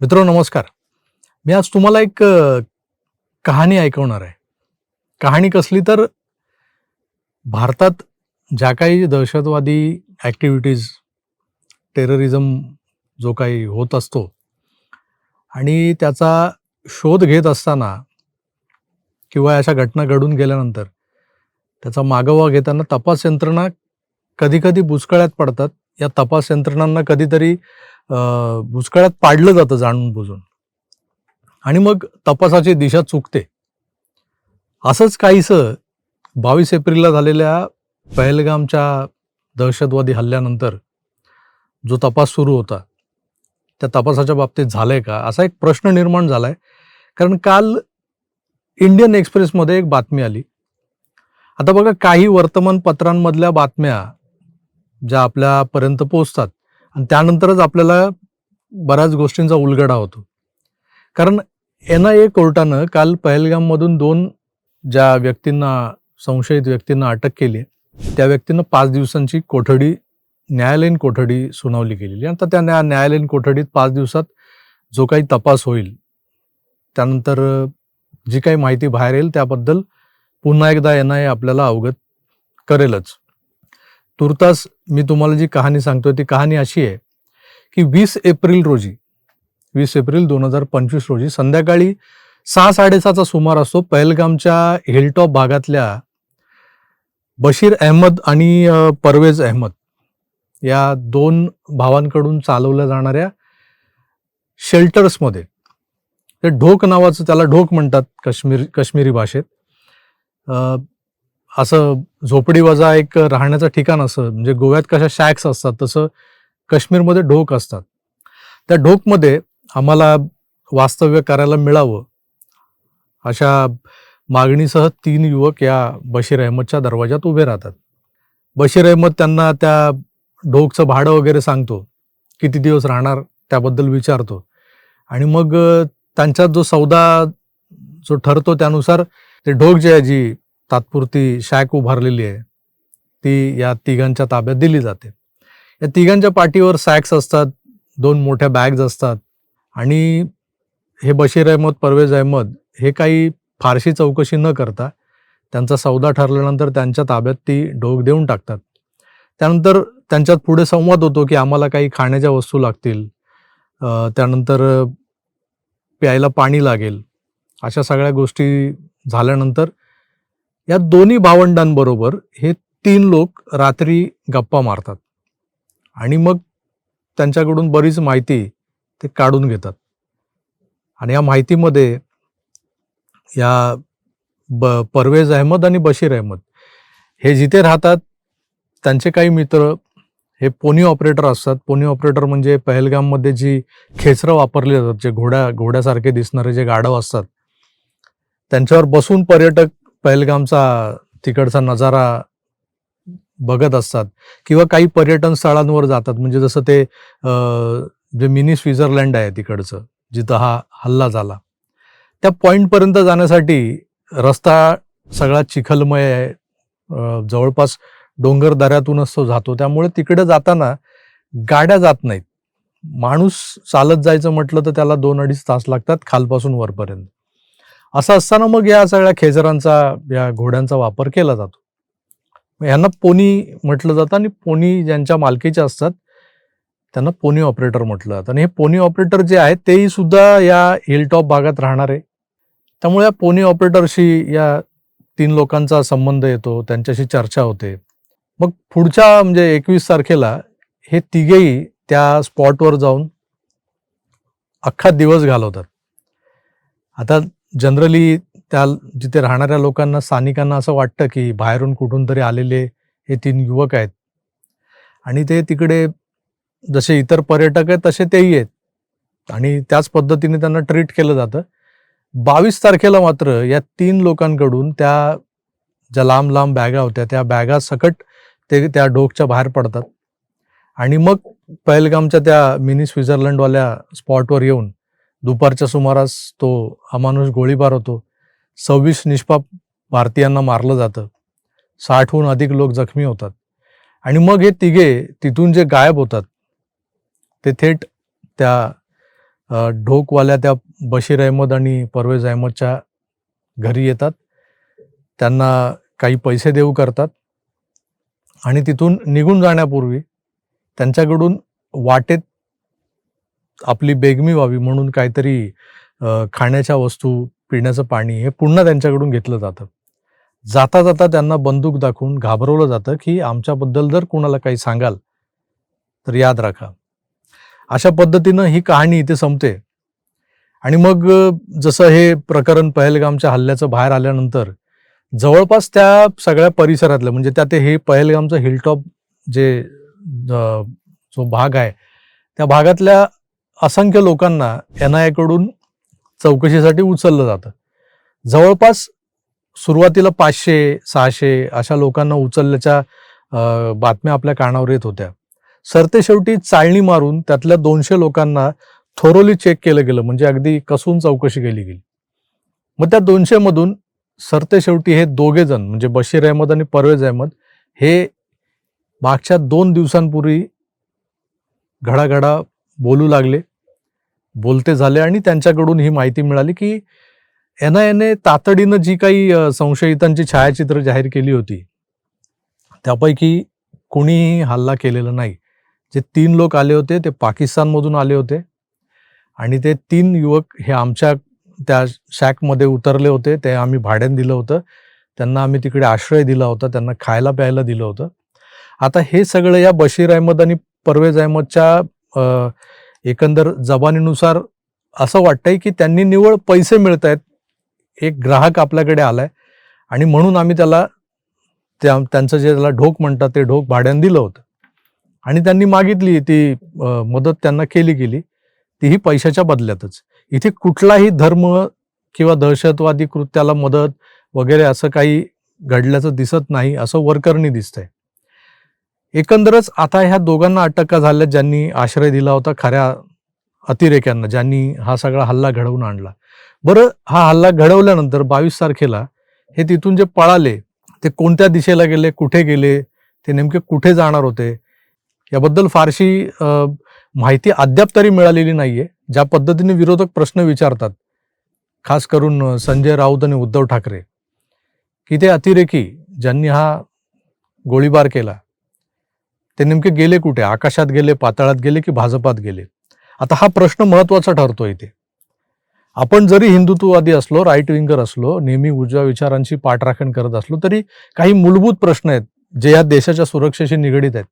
मित्र नमस्कार. मी आज तुम्हाला एक कहाणी ऐकवणार आहे. कहाणी कसली तर भारतात ज्या काही दहशतवादी ॲक्टिव्हिटीज टेररिझम जो काही होत असतो आणि त्याचा शोध घेत असताना किंवा अशा घटना घडून गेल्यानंतर त्याचा मागोवा घेताना तपास यंत्रणा कधीकधी बुचकळ्यात पडतात. या तपास यंत्रणांना कधीतरी भुसकाळात पाडलं जातं जाणून बुजून. आणि मग तपासाची दिशा चुकते. असंच काहीसं बावीस एप्रिलला झालेल्या पहलगामच्या दहशतवादी हल्ल्यानंतर जो तपास सुरू होता त्या तपासाच्या बाबतीत झालंय का? असा एक प्रश्न निर्माण झालाय. कारण काल इंडियन एक्सप्रेसमध्ये एक बातमी आली. आता बघा काही वर्तमानपत्रांमधल्या बातम्या ज्या आपल्यापर्यंत पोचतात आणि त्यानंतरच आपल्याला बऱ्याच गोष्टींचा उलगडा होतो कारण एन आय ए कोर्टानं काल पहलगाममधून दोन ज्या व्यक्तींना संशयित व्यक्तींना अटक केली आहे, त्या व्यक्तींना पाच दिवसांची कोठडी न्यायालयीन कोठडी सुनावली गेलेली आहे. आता त्या न्या न्यायालयीन कोठडीत पाच दिवसात जो काही तपास होईल त्यानंतर जी काही माहिती बाहेर येईल त्याबद्दल पुन्हा एकदा एन आय ए आपल्याला अवगत करेलच तुर्तास मी तुम्हाला जी कहाणी सांगतोय ती कहाणी अशी आहे की वीस एप्रिल रोजी वीस एप्रिल दोन हजार पंचवीस रोजी संध्याकाळी सहा साडेसहाचा सुमार असतो पहलगामच्या हिलटॉप भागातल्या बशीर अहमद आणि परवेज अहमद या दोन भावांकडून चालवल्या जाणाऱ्या शेल्टर्समध्ये ते ढोक नावाचं त्याला ढोक म्हणतात काश्मीर कश्मीरी भाषेत. असं झोपडी वजा एक राहण्याचं ठिकाण असं म्हणजे गोव्यात कशा शॅक्स असतात तसं काश्मीरमध्ये ढोक असतात. त्या ढोकमध्ये आम्हाला वास्तव्य करायला मिळावं अशा मागणीसह तीन युवक या बशीर अहमदच्या दरवाजात उभे राहतात. बशीर अहमद त्यांना त्या ढोकचं भाडं वगैरे सांगतो किती दिवस राहणार त्याबद्दल विचारतो. आणि मग त्यांचा त्यांच्यात जो सौदा जो ठरतो त्यानुसार ते ढोक जे आहे जी तात्पुरती शॅक उभारलेली आहे. ती या तिघांच्या ताब्यात दिली जाते. या तिघांच्या पाठीवर सॅक्स असतात दोन मोठ्या बॅग्स असतात आणि हे बशीर अहमद परवेज अहमद हे काही फारशी चौकशी न करता त्यांचा सौदा ठरल्यानंतर त्यांच्या ताब्यात ती ढोक देऊन टाकतात. त्यानंतर त्यांच्यात पुढे संवाद होतो की आम्हाला काही खाण्याच्या वस्तू लागतील. त्यानंतर प्यायला पाणी लागेल. अशा सगळ्या गोष्टी झाल्यानंतर या दोन्ही भावंडांबरोबर हे तीन लोक रात्री गप्पा मारतात. आणि मग त्यांच्याकडून बरीच माहिती ते काढून घेतात. आणि या माहितीमध्ये या ब परवेज अहमद आणि बशीर अहमद हे जिथे राहतात त्यांचे काही मित्र हे पोनी ऑपरेटर असतात. पोनी ऑपरेटर म्हणजे पहलगाममध्ये जी खेचरं वापरली जातात जे घोड्या घोड्यासारखे दिसणारे जे गाढव असतात त्यांच्यावर बसून पर्यटक पहलगामचा तिकडचा नजारा बघत असतात किंवा काही पर्यटन स्थळांवर जातात. म्हणजे जसं ते जे मिनी स्वित्झर्लंड आहे तिकडचं जिथं हा हल्ला झाला. त्या पॉईंटपर्यंत जाण्यासाठी रस्ता सगळा चिखलमय आहे. जवळपास डोंगर दऱ्यातूनच तो जातो. त्यामुळे तिकडे जाताना गाड्या जात नाहीत. माणूस चालत जायचं म्हटलं तर त्याला दोन अडीच तास लागतात खालपासून वरपर्यंत. असं असताना मग या सगळ्या खेचरांचा या घोड्यांचा वापर केला जातो. यांना पोनी म्हटलं जातं आणि पोनी ज्यांच्या मालकीच्या असतात त्यांना पोनी ऑपरेटर म्हटलं जातं. आणि हे पोनी ऑपरेटर जे आहेत तेही सुद्धा या हिलटॉप भागात राहणार. आहे त्यामुळे या पोनी ऑपरेटरशी या तीन लोकांचा संबंध येतो त्यांच्याशी चर्चा होते. मग पुढच्या म्हणजे एकवीस तारखेला हे तिघेही त्या स्पॉटवर जाऊन अख्खा दिवस घालवतात. आता जनरली त्या जिथे राहणाऱ्या लोकांना स्थानिकांना असं वाटतं की बाहेरून कुठून तरी आलेले हे तीन युवक आहेत. आणि ते तिकडे जसे इतर पर्यटक आहेत तसे तेही आहेत. आणि त्याच पद्धतीने त्यांना ट्रीट केलं जातं. बावीस तारखेला मात्र या तीन लोकांकडून त्या ज्या लांब लांब बॅगा होत्या त्या बॅगा सकट ते त्या डोकच्या बाहेर पडतात. आणि मग पहलगामच्या त्या मिनी स्वित्झर्लंडवाल्या स्पॉटवर येऊन दुपारच्या सुमारास तो अमानुष गोळीबार होतो. सव्वीस निष्पाप भारतीयांना मारलं जातं. साठहून अधिक लोक जखमी होतात. आणि मग हे तिघे तिथून जे गायब होतात ते थेट त्या ढोकवाल्या त्या बशीर अहमद आणि परवेज अहमदच्या घरी येतात. त्यांना काही पैसे देऊ करतात. आणि तिथून निघून जाण्यापूर्वी त्यांच्याकडून वाटेत आपली बेगमी व्हावी म्हणून काहीतरी खाण्याच्या वस्तू पिण्याचं पाणी हे पुन्हा त्यांच्याकडून घेतलं जातं. जाता जाता त्यांना बंदूक दाखवून घाबरवलं जातं की आमच्याबद्दल जर कुणाला काही सांगाल तर याद राखा. अशा पद्धतीनं ही कहाणी इथे संपते. आणि मग जसं हे प्रकरण पहलगामच्या हल्ल्याचं बाहेर आल्यानंतर जवळपास त्या सगळ्या परिसरातलं म्हणजे त्यात हे पहलगामचं हिलटॉप जे जो भाग आहे त्या भागातल्या असंख्य लोकांना एन आयकडून चौकशीसाठी उचललं जातं. जवळपास सुरुवातीला पाचशे सहाशे अशा लोकांना उचलल्याच्या बातम्या आपल्या कानावर येत होत्या. सरते शेवटी चाळणी मारून त्यातल्या दोनशे लोकांना थोरोली चेक केलं गेलं म्हणजे अगदी कसून चौकशी केली गेली. मग त्या दोनशे मधून सरते शेवटी हे दोघे जण म्हणजे बशीर अहमद आणि परवेज अहमद हे मागच्या दोन दिवसांपूर्वी घडाघडा बोलू लागले. बोलते झाले आणि त्यांच्याकडून ही माहिती मिळाली की एन आय एने तातडीनं जी काही संशयितांची छायाचित्र जाहीर केली होती त्यापैकी कोणीही हल्ला केलेला नाही. जे तीन लोक आले होते ते पाकिस्तानमधून आले होते आणि ते तीन युवक हे आमच्या त्या शॅकमध्ये उतरले होते. ते आम्ही भाड्याने दिलं होतं. त्यांना आम्ही तिकडे आश्रय दिला होता. त्यांना खायला प्यायला दिलं होतं. आता हे सगळं या बशीर अहमद आणि परवेज अहमदच्या एकंदर जबानीनुसार असं वाटतंय की त्यांनी निवळ पैसे मिळत आहेत एक ग्राहक आपल्याकडे आलाय आणि म्हणून आम्ही त्याला त्या त्यांचं जे त्याला ढोक म्हणतात ते ढोक भाड्यानं दिलं होतं. आणि त्यांनी मागितली ती मदत त्यांना केली गेली. तीही पैशाच्या बदल्यातच. इथे कुठलाही धर्म किंवा दहशतवादी कृत्याला मदत वगैरे असं काही घडल्याचं दिसत नाही असं वरकरणी दिसतंय. एकंदरच आता ह्या दोघांना अटक झाल्या ज्यांनी आश्रय दिला होता खऱ्या अतिरेक्यांना ज्यांनी हा सगळा हल्ला घडवून आणला. बरं हा हल्ला घडवल्यानंतर बावीस तारखेला हे तिथून जे पळाले ते कोणत्या दिशेला गेले कुठे गेले ते नेमके कुठे जाणार होते याबद्दल फारशी माहिती अद्याप तरी मिळालेली नाहीये. ज्या पद्धतीने विरोधक प्रश्न विचारतात खास करून संजय राऊत आणि उद्धव ठाकरे की ते अतिरेकी ज्यांनी हा गोळीबार केला ते नेमके गेले कुठे? आकाशात गेले पाताळात गेले की भाजपात गेले? आता हा प्रश्न महत्त्वाचा ठरतो इथे. आपण जरी हिंदुत्ववादी असलो राईट विंगर असलो नेहमी उजव्या विचारांची पाठराखण करत असलो तरी काही मूलभूत प्रश्न आहेत जे या देशाच्या सुरक्षेशी निगडीत आहेत.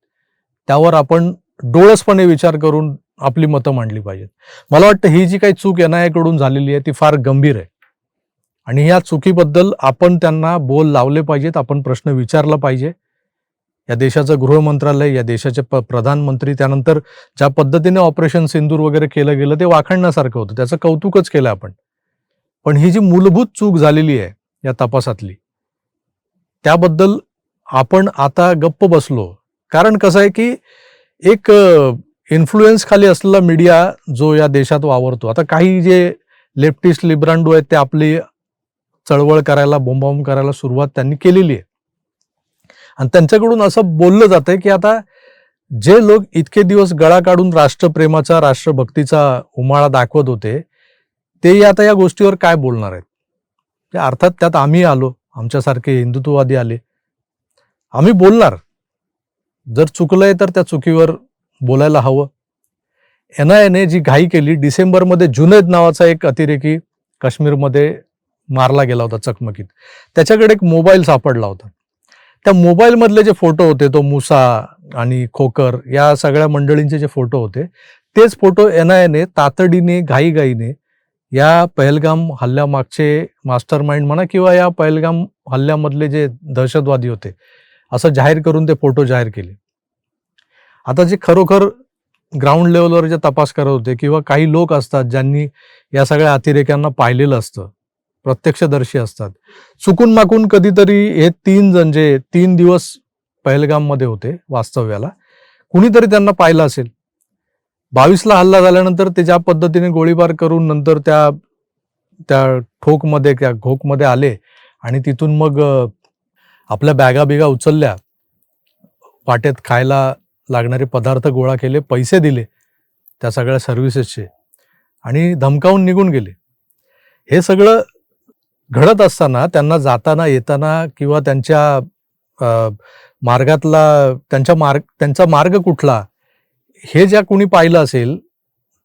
त्यावर आपण डोळसपणे विचार करून आपली मतं मांडली पाहिजेत. मला वाटतं ही जी काही चूक एन आयकडून झालेली आहे ती फार गंभीर आहे. आणि या चुकीबद्दल आपण त्यांना बोल लावले पाहिजेत आपण प्रश्न विचारला पाहिजे. या देशाचं गृह मंत्रालय या देशाचे प प्रधानमंत्री त्यानंतर ज्या पद्धतीने ऑपरेशन सिंदूर वगैरे केलं गेलं ते वाखाणण्यासारखं होतं. त्याचं कौतुकच केलं आपण. पण ही जी मूलभूत चूक झालेली आहे या तपासातली त्याबद्दल आपण आता गप्प बसलो. कारण कसं आहे की एक इन्फ्लुएन्स खाली असलेला मीडिया जो या देशात वावरतो. आता काही जे लेफ्टिस्ट लिब्रांडो आहेत ते आपली चळवळ करायला बोंबाबोंब करायला सुरुवात त्यांनी केलेली आहे. आणि त्यांच्याकडून असं बोललं जातंय की आता जे लोक इतके दिवस गळा काढून राष्ट्रप्रेमाचा राष्ट्रभक्तीचा उमाळा दाखवत होते ते आता या गोष्टीवर काय बोलणार आहेत? अर्थात त्यात आम्ही आलो आमच्यासारखे हिंदुत्ववादी आले. आम्ही बोलणार. जर चुकलंय तर त्या चुकीवर बोलायला हवं. एन आय एने जी घाई केली डिसेंबरमध्ये जुनैद नावाचा एक अतिरेकी काश्मीरमध्ये मारला गेला होता चकमकीत. त्याच्याकडे एक मोबाईल सापडला होता. त्या मोबाईलमधले जे फोटो होते तो मुसा आणि खोकर या सगळ्या मंडळींचे जे फोटो होते तेच फोटो एन आय एने तातडीने घाईघाईने या पहलगाम हल्ल्यामागचे मास्टर माइंड म्हणा किंवा या पहलगाम हल्ल्यामधले जे दहशतवादी होते असं जाहीर करून ते फोटो जाहीर केले. आता जे खरोखर ग्राउंड लेवलवर जे तपास करत होते किंवा काही लोक असतात ज्यांनी या सगळ्या अतिरेक्यांना पाहिलेलं असतं प्रत्यक्षदर्शी असतात. चुकून माकून कधीतरी हे तीन जण जे तीन दिवस पहलगाममध्ये होते वास्तव्याला कुणीतरी त्यांना पाहिलं असेल. बावीसला हल्ला झाल्यानंतर ते ज्या पद्धतीने गोळीबार करून नंतर त्या त्या ठोकमध्ये त्या घोकमध्ये आले आणि तिथून मग आपल्या बॅगा बिगा उचलल्या. वाटेत खायला लागणारे पदार्थ गोळा केले पैसे दिले त्या सगळ्या सर्व्हिसेसचे आणि धमकावून निघून गेले. हे सगळं घडत असताना त्यांना जाताना येताना किंवा त्यांच्या मार्गातला त्यांच्या मार्ग त्यांचा मार्ग कुठला हे ज्या कोणी पाहिलं असेल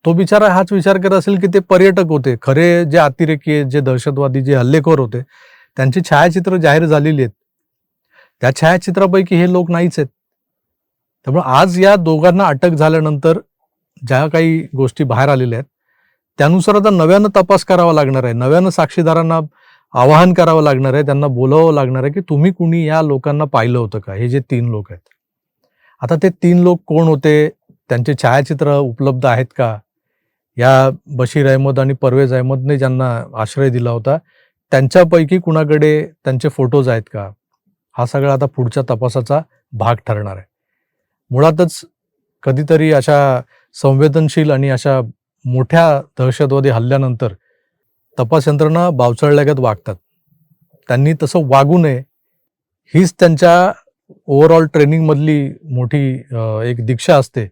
तो बिचारा हाच विचार करत असेल की ते पर्यटक होते. खरे जे अतिरेकी जे दहशतवादी जे हल्लेखोर होते त्यांची छायाचित्र जाहीर झालेली आहेत. त्या छायाचित्रापैकी हे लोक नाहीच आहेत. त्यामुळे आज या दोघांना अटक झाल्यानंतर ज्या काही गोष्टी बाहेर आलेल्या आहेत त्यानुसार आता नव्यानं तपास करावा लागणार आहे. नव्यानं साक्षीदारांना आवाहन करावं लागणार आहे त्यांना बोलावं लागणार आहे की तुम्ही कुणी या लोकांना पाहिलं होतं का? हे जे तीन लोक आहेत. आता ते तीन लोक कोण होते? त्यांचे छायाचित्र उपलब्ध आहेत का? या बशीर अहमद आणि परवेज अहमदने ज्यांना आश्रय दिला होता त्यांच्यापैकी कुणाकडे त्यांचे फोटोज आहेत का? हा सगळा आता पुढच्या तपासाचा भाग ठरणार आहे. मुळातच कधीतरी अशा संवेदनशील आणि अशा मोठ्या दहशतवादी हल्ल्यानंतर तपास यंत्रणा बावचळल्यागत वागतात. त्यांनी तसं वागू नये. हीच त्यांच्या ओव्हरऑल ट्रेनिंगमधली मोठी एक दीक्षा असते.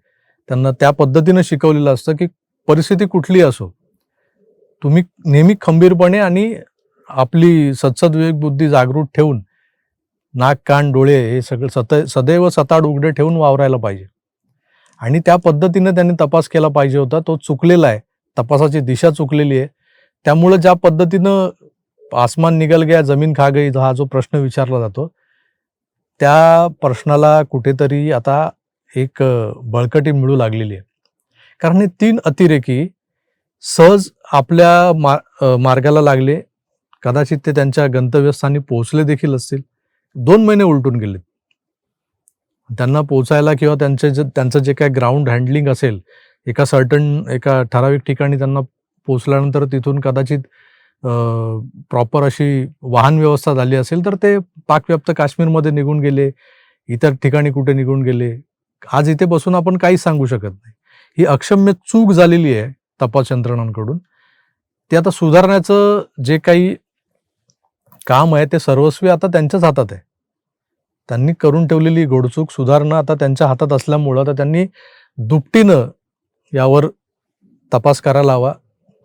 त्यांना त्या पद्धतीनं शिकवलेलं असतं की परिस्थिती कुठली असो. तुम्ही नेहमी खंबीरपणे आणि आपली सत्सद विवेक बुद्धी जागृत ठेवून नाक कान डोळे हे सगळं सत सदैव सताड उघडे ठेवून वावरायला पाहिजे. आणि त्या पद्धतीनं त्यांनी तपास केला पाहिजे होता. तो चुकलेला आहे. तपासाची दिशा चुकलेली आहे. त्यामुळं ज्या पद्धतीनं आसमान निघाल गया जमीन खा गई हा जो प्रश्न विचारला जातो त्या प्रश्नाला कुठेतरी आता एक बळकटी मिळू लागलेली आहे. कारण हे तीन अतिरेकी सहज आपल्या मा मार्गाला लागले. कदाचित ते त्यांच्या गंतव्यस्थानी पोहोचले देखील असतील. दोन महिने उलटून गेले त्यांना पोचायला किंवा त्यांचे जे त्यांचं जे काय ग्राउंड हँडलिंग असेल एका सर्टन एका ठराविक ठिकाणी त्यांना पोचल्यानंतर तिथून कदाचित प्रॉपर अशी वाहन व्यवस्था झाली असेल तर ते पाकव्याप्त काश्मीरमध्ये निघून गेले इतर ठिकाणी कुठे निघून गेले आज इथे बसून आपण काहीच सांगू शकत नाही. ही अक्षम्य चूक झालेली आहे तपास यंत्रणांकडून ते आता सुधारण्याचं जे काही काम आहे ते सर्वस्वी आता त्यांच्याच हातात आहे. त्यांनी करून ठेवलेली घोडचूक सुधारणं आता त्यांच्या हातात असल्यामुळं आता त्यांनी दुपटीनं यावर तपास करायला हवा.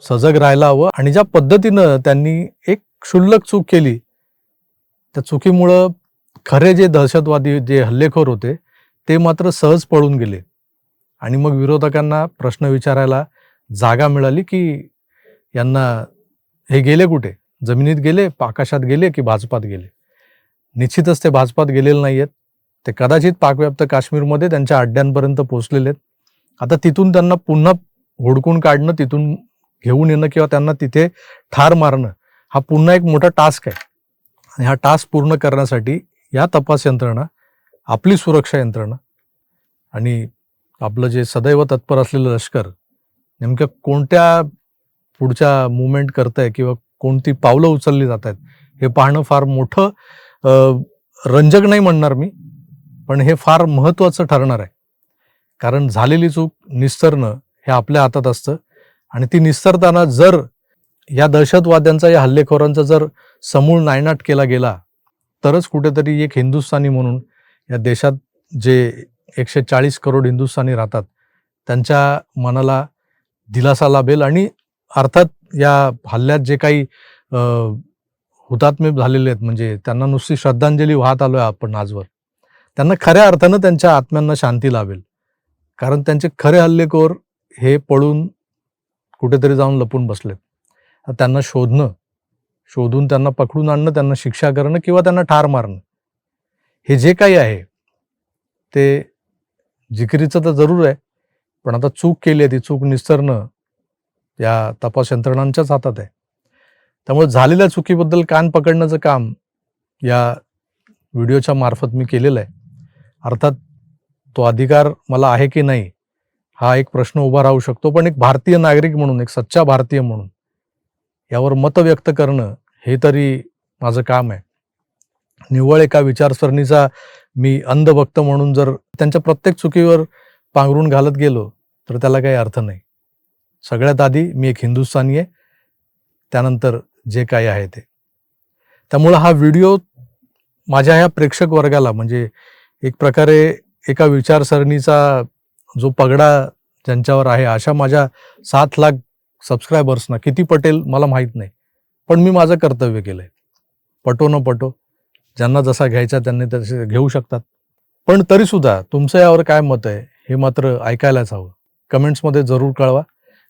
सजग राहायला हवं आणि ज्या पद्धतीनं त्यांनी एक क्षुल्लक चूक केली त्या चुकीमुळं खरे जे दहशतवादी जे हल्लेखोर होते ते मात्र सहज पळून गेले. आणि मग विरोधकांना प्रश्न विचारायला जागा मिळाली की यांना हे गेले कुठे? जमिनीत गेले आकाशात गेले की भाजपात गेले? निश्चितच ते भाजपात गेलेले नाही आहेत ते कदाचित पाकव्याप्त काश्मीरमध्ये त्यांच्या अड्ड्यांपर्यंत पोहोचलेले आहेत. आता तिथून त्यांना पुन्हा हुडकून काढणं तिथून घेऊन येणं किंवा त्यांना तिथे ठार मारणं हा पुन्हा एक मोठा टास्क आहे. आणि हा टास्क पूर्ण करण्यासाठी या तपास यंत्रणा आपली सुरक्षा यंत्रणा आणि आपलं जे सदैव तत्पर असलेलं लष्कर नेमक्या कोणत्या पुढच्या मुवमेंट करत आहे किंवा कोणती पावलं उचलली जात आहेत हे पाहणं फार मोठं रंजक नाही म्हणणार मी पण हे फार महत्त्वाचं ठरणार आहे. कारण झालेली चूक निस्तरणं हे आपल्या हातात असतं. आणि ती निस्तरताना जर या दहशतवाद्यांचा या हल्लेखोरांचा जर समूळ नायनाट केला गेला तरच कुठेतरी एक हिंदुस्थानी म्हणून या देशात जे एकशे चाळीस करोड हिंदुस्थानी राहतात त्यांच्या मनाला दिलासा लाभेल आणि अर्थात या हल्ल्यात जे काही हुतात्म्य हुतात्मे झालेले आहेत म्हणजे त्यांना नुसती श्रद्धांजली वाहत आलो आहे आपण आजवर त्यांना खऱ्या अर्थानं त्यांच्या आत्म्यांना शांती लाभेल. कारण त्यांचे खरे हल्लेखोर हे पळून कुठेतरी जाऊन लपून बसलेत त्यांना शोधणं शोधून त्यांना पकडून आणणं त्यांना शिक्षा करणं किंवा त्यांना ठार मारणं हे जे काही आहे ते जिकिरीचं तर जरूर आहे पण आता चूक केली आहे ती चूक निस्तरणं या तपास यंत्रणांच्याच हातात आहे. त्यामुळे झालेल्या चुकीबद्दल कान पकडण्याचं काम या व्हिडिओच्या मार्फत मी केलेलं आहे. अर्थात तो अधिकार मला आहे की नाही हा एक प्रश्न उभा राहू शकतो पण एक भारतीय नागरिक म्हणून एक सच्चा भारतीय म्हणून यावर मत व्यक्त करणं हे तरी माझं काम आहे. निव्वळ एका विचारसरणीचा मी अंधभक्त म्हणून जर त्यांच्या प्रत्येक चुकीवर पांघरून घालत गेलो तर त्याला काही अर्थ नाही. सगळ्यात आधी मी एक हिंदुस्थानी आहे त्यानंतर जे काही आहे ते. त्यामुळं हा व्हिडिओ माझ्या ह्या प्रेक्षक वर्गाला म्हणजे एक प्रकारे एका विचारसरणीचा जो पगडा ज्यांच्यावर आहे अशा माझ्या सात लाख सबस्क्रायबर्सना किती पटेल मला माहीत नाही. पण मी माझं कर्तव्य केलं आहे पटो न पटो ज्यांना जसा घ्यायचा त्यांनी तसे घेऊ शकतात. पण तरीसुद्धा तुमचं यावर काय मत आहे हे मात्र ऐकायलाच हवं. कमेंट्समध्ये जरूर कळवा.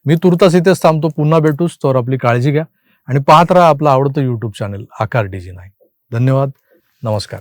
मी तुर्तास इथेच थांबतो. पुन्हा भेटूच तर आपली काळजी घ्या. आणि पाहत राहा आपलं आवडतं यूट्यूब चॅनल आकार डीजी नाही धन्यवाद. नमस्कार.